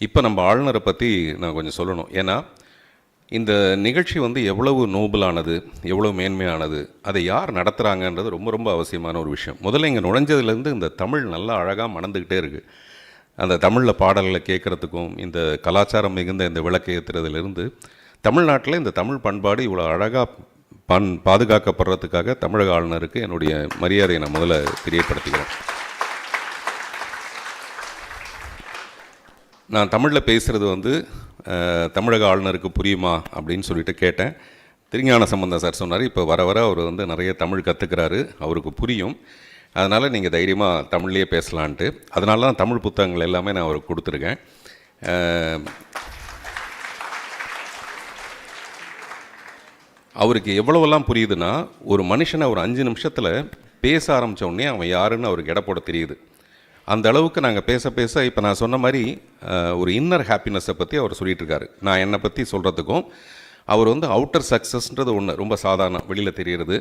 இப்போ நம்ம ஆளுநரை பற்றி நான் கொஞ்சம் சொல்லணும். ஏன்னா இந்த நிகழ்ச்சி வந்து எவ்வளவு நோபலானது எவ்வளவு மேன்மையானது அதை யார் நடத்துகிறாங்கன்றது ரொம்ப ரொம்ப அவசியமான ஒரு விஷயம். முதல்ல இங்கே நுழைஞ்சதுலேருந்து இந்த தமிழ் நல்லா அழகாக மணந்துக்கிட்டே இருக்குது அந்த தமிழில் பாடல்களை கேட்குறதுக்கும் இந்த கலாச்சாரம் மிகுந்த இந்த விளக்கு ஏற்றுறதுலேருந்து தமிழ்நாட்டில் இந்த தமிழ் பண்பாடு இவ்வளோ அழகாக பண் பாதுகாக்கப்படுறதுக்காக தமிழக ஆளுநருக்கு என்னுடைய மரியாதையை நான் முதல்ல தெரியப்படுத்திக்கிறேன் நான் தமிழில் பேசுகிறது வந்து தமிழக ஆளுநருக்கு புரியுமா அப்படின்னு சொல்லிட்டு கேட்டேன். திருஞான சம்பந்தம் சார் சொன்னார் இப்போ வர வர அவர் வந்து நிறைய தமிழ் கற்றுக்கிறாரு அவருக்கு புரியும். அதனால் நீங்கள் தைரியமாக தமிழ்லேயே பேசலான்ட்டு. அதனால தான் தமிழ் புத்தகங்கள் எல்லாமே நான் அவருக்கு கொடுத்துருக்கேன். அவருக்கு எவ்வளவெல்லாம் புரியுதுன்னா ஒரு மனுஷனை ஒரு அஞ்சு நிமிஷத்தில் பேச ஆரம்பிச்ச உடனே அவன் யாருன்னு அவருக்கு எடை போட தெரியுது. அந்த அளவுக்கு நாங்கள் பேச பேச இப்போ நான் சொன்ன மாதிரி ஒரு இன்னர் ஹாப்பினஸை பற்றி அவர் சொல்லிட்டுருக்காரு. நான் என்னை பற்றி சொல்கிறதுக்கும் அவர் வந்து அவுட்டர் சக்ஸஸ்ன்றது ஒன்று ரொம்ப சாதாரணம் வெளியில் தெரிகிறது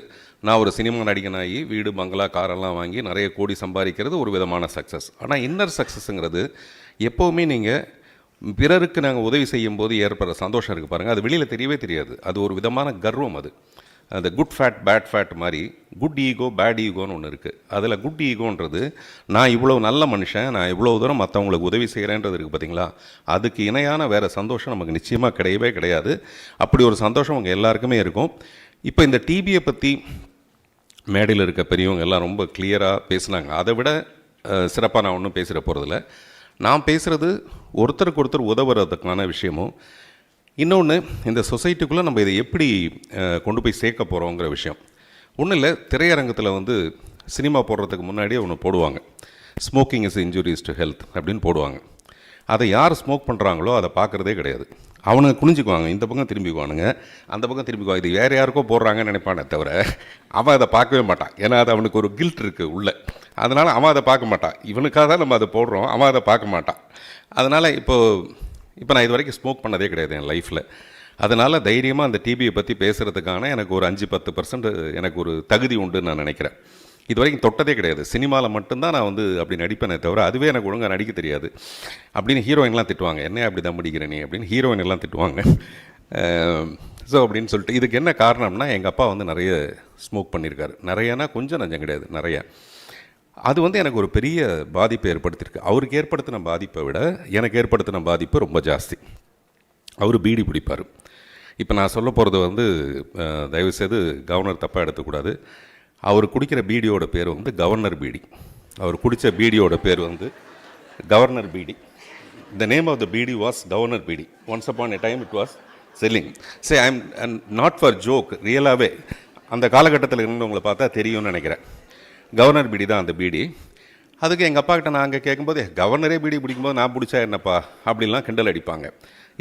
நான் ஒரு சினிமா நடிகனாகி வீடு பங்களா காரெல்லாம் வாங்கி நிறைய கோடி சம்பாதிக்கிறது ஒரு விதமான சக்ஸஸ் ஆனால் இன்னர் சக்ஸஸ்ங்கிறது எப்போவுமே நீங்கள் பிறருக்கு நாங்கள் உதவி செய்யும் போது ஏற்படுற சந்தோஷம் இருக்குது பாருங்கள் அது வெளியில் தெரியவே தெரியாது. அது ஒரு விதமான கர்வம் அது. அந்த குட் ஃபேட் பேட் ஃபேட் மாதிரி குட் ஈகோ பேட் ஈகோன்னு ஒன்று இருக்குது அதில் குட் ஈகோன்றது நான் இவ்வளோ நல்ல மனுஷன் நான் இவ்வளோ தூரம் மற்றவங்களுக்கு உதவி செய்கிறேன்றது இருக்குது பார்த்தீங்களா அதுக்கு இணையான வேறு சந்தோஷம் நமக்கு நிச்சயமாக கிடையவே கிடையாது. அப்படி ஒரு சந்தோஷம் உங்கள் எல்லாருக்குமே இருக்கும். இப்போ இந்த டிபியை பற்றி மேடையில் இருக்க பெரியவங்க எல்லாம் ரொம்ப கிளியராக பேசுனாங்க. அதை விட சிறப்பாக நான் ஒன்றும் பேசுகிற போகிறதில்ல நான் பேசுகிறது ஒருத்தருக்கு ஒருத்தர் உதவுறதுக்கான விஷயமும் இன்னொன்று இந்த சொசைட்டிக்குள்ளே நம்ம இதை எப்படி கொண்டு போய் சேர்க்க போகிறோங்கிற விஷயம். ஒன்றும் இல்லை திரையரங்கத்தில் வந்து சினிமா போடுறதுக்கு முன்னாடியே ஒன்று போடுவாங்க. Smoking is injurious to health அப்படின்னு போடுவாங்க. அதை யார் ஸ்மோக் பண்ணுறாங்களோ அதை பார்க்குறதே கிடையாது. அவனுங்க குனிஞ்சுக்குவாங்க இந்த பக்கம் திரும்பிக்குவானுங்க அந்த பக்கம் திரும்பிக்குவாங்க. இது வேறு யாருக்கோ போடுறாங்கன்னு நினைப்பானே தவிர அவன் அதை பார்க்கவே மாட்டான். ஏன்னா அது அவனுக்கு ஒரு கில்ட் இருக்குது உள்ளே. அதனால் அவன் அதை பார்க்க மாட்டான். இவனுக்காக தான் நம்ம அதை போடுறோம் அவன் அதை பார்க்க மாட்டான். அதனால் இப்போது இப்போ நான் இது வரைக்கும் ஸ்மோக் பண்ணதே கிடையாது என் லைஃப்பில் அதனால் தைரியமாக அந்த டிபியை பற்றி பேசுகிறதுக்கான எனக்கு ஒரு அஞ்சு பத்து பர்சன்ட் எனக்கு ஒரு தகுதி உண்டுன்னு நான் நினைக்கிறேன். இது வரைக்கும் தொட்டதே கிடையாது. சினிமாவில் மட்டும்தான் நான் வந்து அப்படி நடிப்பேனே தவிர அதுவே எனக்கு ஒழுங்காக நடிக்க தெரியாது. அப்படின்னு ஹீரோயின்லாம் திட்டுவாங்க. என்ன அப்படி தான் நீ? அப்படின்னு ஹீரோயின் எல்லாம் திட்டுவாங்க. ஸோ அப்படின்னு சொல்லிட்டு இதுக்கு என்ன காரணம்னா எங்கள் அப்பா வந்து நிறைய ஸ்மோக் பண்ணியிருக்காரு நிறையனா கொஞ்சம் நஞ்சம் கிடையாது. நிறையா. அது வந்து எனக்கு ஒரு பெரிய பாதிப்பை ஏற்படுத்தியிருக்கு. அவருக்கு ஏற்படுத்தின பாதிப்பை விட எனக்கு ஏற்படுத்தின பாதிப்பு ரொம்ப ஜாஸ்தி. அவர் பீடி பிடிப்பார். இப்போ நான் சொல்ல போகிறது வந்து தயவுசெய்து கவர்னர் தப்பாக எடுத்துக்கூடாது. அவர் குடிக்கிற பீடியோட பேர் வந்து கவர்னர் பீடி. அவர் குடித்த பீடியோட பேர் வந்து Governor Beedi. The name of the beedi was Governor Beedi. Once upon a time it was selling say I am not for joke ரியலாகவே அந்த காலகட்டத்தில் இருந்தவங்களை பார்த்தா தெரியும்னு நினைக்கிறேன். கவர்னர் பீடி தான் அந்த பீடி. அதுக்கு எங்கள் அப்பா கிட்ட நான் அங்கே கேட்கும்போது கவர்னரே பீடி பிடிக்கும்போது நான் பிடிச்சா என்னப்பா? அப்படின்லாம் கிண்டல் அடிப்பாங்க.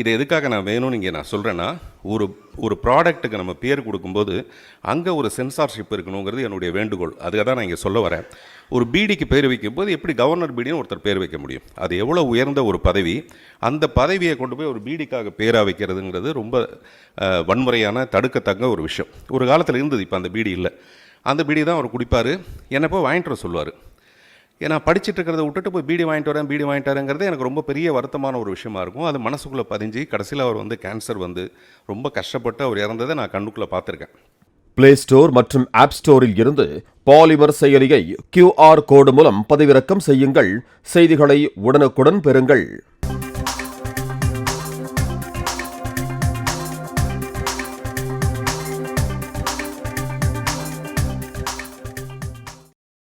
இது எதுக்காக நான் வேணும்னு இங்கே நான் சொல்கிறேன்னா ஒரு ஒரு ப்ராடக்ட்டுக்கு நம்ம பேர் கொடுக்கும்போது அங்கே ஒரு சென்சார்ஷிப் இருக்கணுங்கிறது என்னுடைய வேண்டுகோள். அதுக்காக தான் நான் இங்கே சொல்ல வரேன். ஒரு பீடிக்கு பேர் வைக்கும்போது எப்படி கவர்னர் பீடின்னு ஒருத்தர் பேர் வைக்க முடியும்? அது எவ்வளோ உயர்ந்த ஒரு பதவி அந்த பதவியை கொண்டு போய் ஒரு பீடிக்காக பேராக வைக்கிறதுங்கிறது ரொம்ப வன்முறையான தடுக்கத்தக்க ஒரு விஷயம். ஒரு காலத்தில் இருந்தது இப்போ அந்த பீடி இல்லை. அந்த பீடி தான் அவர் குடிப்பார். என்னை போய் வாங்கிட்டு வர சொல்லுவார். ஏன்னா படிச்சுட்டு இருக்கிறத விட்டுட்டு போய் பீடி வாங்கிட்டு வரேன் பீடி வாங்கிட்டு வரேங்கிறது எனக்கு ரொம்ப பெரிய வருத்தமான ஒரு விஷயமா இருக்கும். அது மனசுக்குள்ளே பதிஞ்சு கடைசியில் அவர் வந்து கேன்சர் வந்து ரொம்ப கஷ்டப்பட்டு அவர் இறந்ததை நான் கண்ணுக்குள்ளே பார்த்துருக்கேன். பிளே ஸ்டோர் மற்றும் ஆப் ஸ்டோரில் இருந்து பாலிமர் செயலியை கியூஆர் கோடு மூலம் பதிவிறக்கம் செய்யுங்கள். செய்திகளை உடனுக்குடன் பெறுங்கள்.